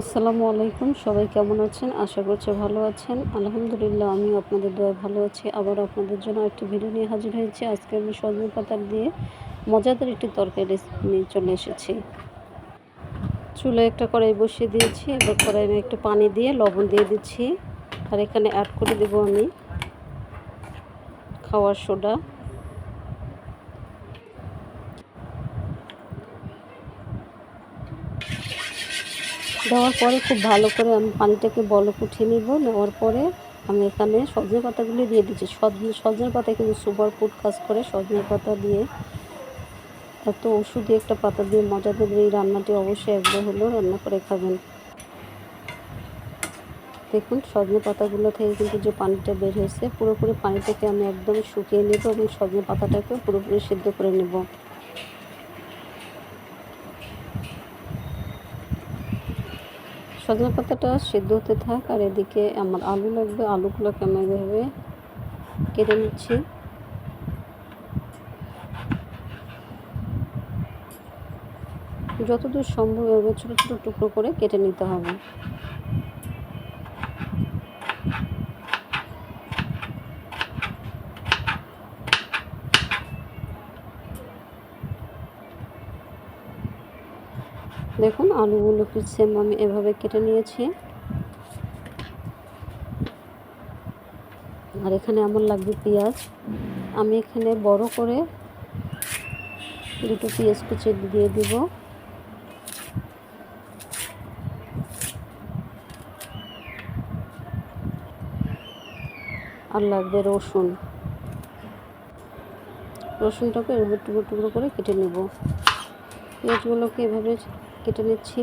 আসসালামু আলাইকুম, সবাই কেমন আছেন? আশা করছি ভালো আছেন। আলহামদুলিল্লাহ আমি আপনাদের দোয়া ভালো আছি। আবার আপনাদের জন্য একটি ভিডিও নিয়ে হাজির হয়েছি। আজকে আমি সজনে পাতার দিয়ে মজাদার একটি তরকারি রেসিপি নিয়ে চলে এসেছি। চুলে একটা কড়াই বসিয়ে দিয়েছি। এবার কড়াইয়ে একটু পানি দিয়ে লবণ দিয়ে দিচ্ছি। আর এখানে অ্যাড করে দেবো আমি খাওয়ার সোডা। দেওয়ার পরে খুব ভালো করে আমি পানিটাকে বলক উঠিয়ে নিব, নেওয়ার পরে আমি এখানে সজনে পাতাগুলি দিয়ে দিচ্ছি। সজনে সজনের পাতা কিন্তু সুপার ফুড কাজ করে, সজনের পাতা দিয়ে এত ওষুধি একটা পাতা দিয়ে মজাদার এই রান্নাটি অবশ্যই একবার হলেও রান্না করে খাবেন। দেখুন সজনে পাতাগুলো থেকে কিন্তু যে পানিটা বের হয়েছে, পুরোপুরি পানিটাকে আমি একদম শুকিয়ে নেব এবং সজনে পাতাটাকে পুরোপুরি সিদ্ধ করে নেব। সজনে পাতাটা সিদ্ধ হতে থাক আর এদিকে আমার আলু লাগবে, আলুগুলো আমি এভাবে কেটে নিচ্ছি। যতদূর সম্ভব এভাবে ছোটো ছোটো টুকরো করে কেটে নিতে হবে। দেখুন আলুগুলোকে সেম আমি এভাবে কেটে নিয়েছি। আর এখানে আমার লাগবে পেঁয়াজ। আমি এখানে বড় করে দুটো পেঁয়াজ কুচি দিয়ে দিব। আর লাগবে রসুন। রসুনটাকে টুকরো টুকরো করে কেটে নেব। পেঁয়াজগুলোকে এভাবে কেটে নিচ্ছি।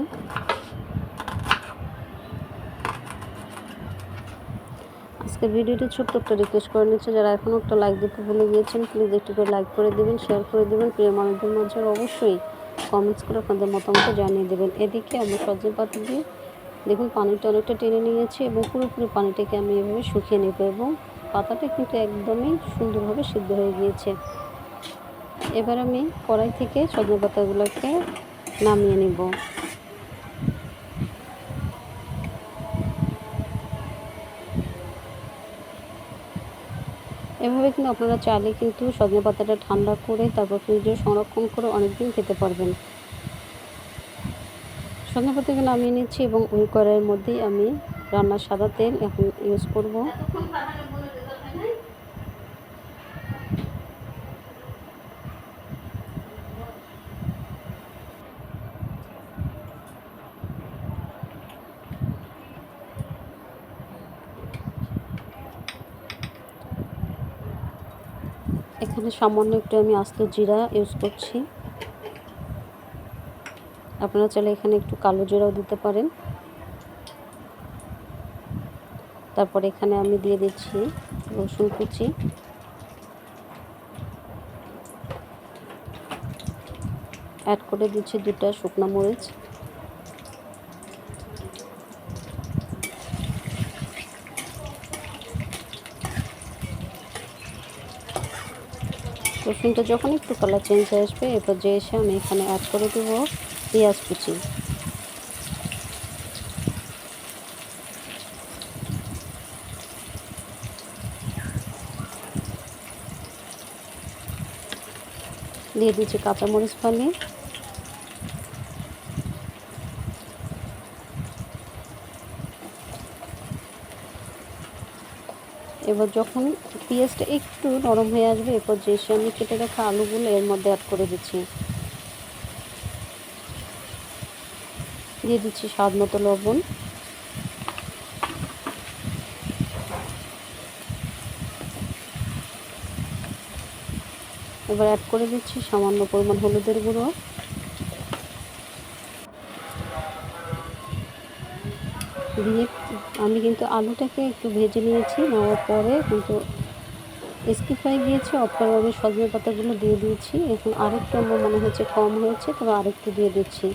আজকের ভিডিওটি ছোট্ট একটা রিকোয়েস্ট করে নিচ্ছে, যারা এখনও একটা লাইক দিতে ভুলে গিয়েছেন প্লিজ একটু করে লাইক করে দেবেন শেয়ার করে দেবেন। প্রিয় মানুষদের মাঝে অবশ্যই কমেন্টস করে আপনাদের মতামত জানিয়ে দেবেন। এদিকে আমি সবজি পাতা দিয়ে দেখুন পানিটা অনেকটা টেনে নিয়েছি এবং পুরোপুরি পানিটাকে আমি এভাবে শুকিয়ে নেব এবং পাতাটা কিন্তু একদমই সুন্দরভাবে সিদ্ধ হয়ে গিয়েছে। এবার আমি কড়াই থেকে সজনে পাতাগুলোকে নামিয়ে নিব। এভাবে কিন্তু আপনারা চাইলে কিন্তু সজনে পাতাটা ঠান্ডা করে তারপর ফ্রিজে সংরক্ষণ করে অনেকদিন খেতে পারবেন। সজনে পাতাকে নামিয়ে নিচ্ছি এবং ওই কড়াইয়ের মধ্যেই আমি রান্নার সাদা তেল এখন ইউজ করব। এখানে সামান্য একটু আমি আস্ত জিরা ইউজ করছি। আপনারা চাইলে এখানে একটু কালো জিরাও দিতে পারেন। তারপর এখানে আমি দিয়ে দিচ্ছি রসুন কুচি। অ্যাড করে দিচ্ছি দুটা শুকনো মরিচ। রসুনটা যখন একটু কালার চেঞ্জ হয়ে আসবে, এরপর যে এসে আমি এখানে অ্যাড করে দেবো পেঁয়াজ কুচি। দিয়ে দিচ্ছি কাঁচামরিচ পানি এবার যখন পেঁয়াজটা একটু নরম হয়ে আসবে, এরপর যে সে আমি কেটে রাখা আলুগুলো এর মধ্যে অ্যাড করে দিচ্ছি। দিয়ে দিচ্ছি স্বাদ মতো লবণ। এবার অ্যাড করে দিচ্ছি সামান্য পরিমাণ হলুদের গুঁড়ো। দিয়ে আমি কিন্তু আলুটাকে একটু ভেজে নিয়েছি, নেওয়ার পরে কিন্তু স্কিপ হয়ে গিয়েছে। অফ আমি সজনে পাতাগুলো দিয়ে দিয়েছি। এখন আরেকটু আমার মনে হচ্ছে কম হয়েছে, তবে আরেকটু দিয়ে দিচ্ছি।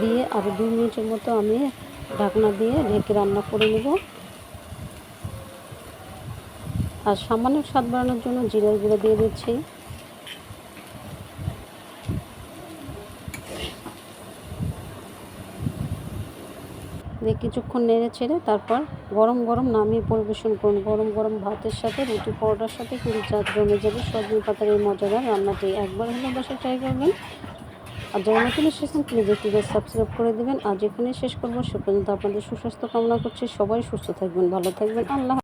দিয়ে আরও দু মিনিটের মতো আমি ঢাকনা দিয়ে ঢেকে রান্না করে নেব। আর সামান্য স্বাদ বাড়ানোর জন্য জিরার গুঁড়ো দিয়ে দিচ্ছি। দিয়ে কিছুক্ষণ নেড়ে ছেড়ে তারপর গরম গরম নামিয়ে পরিবেশন করুন। গরম গরম ভাতের সাথে, রুটি পরোটার সাথে কিন্তু চাঁদ জমে যাবে সজনে পাতার এই মজাদার রান্নাটি। একবার হলে বসে ট্রাই করবেন। আর যারা নতুন এসেছেন প্লিজ একটু সাবস্ক্রাইব করে দেবেন। আর এখানে শেষ করব। সে পর্যন্ত আপনাদের সুস্বাস্থ্য কামনা করছি। সবাই সুস্থ থাকবেন, ভালো থাকবেন। আল্লাহ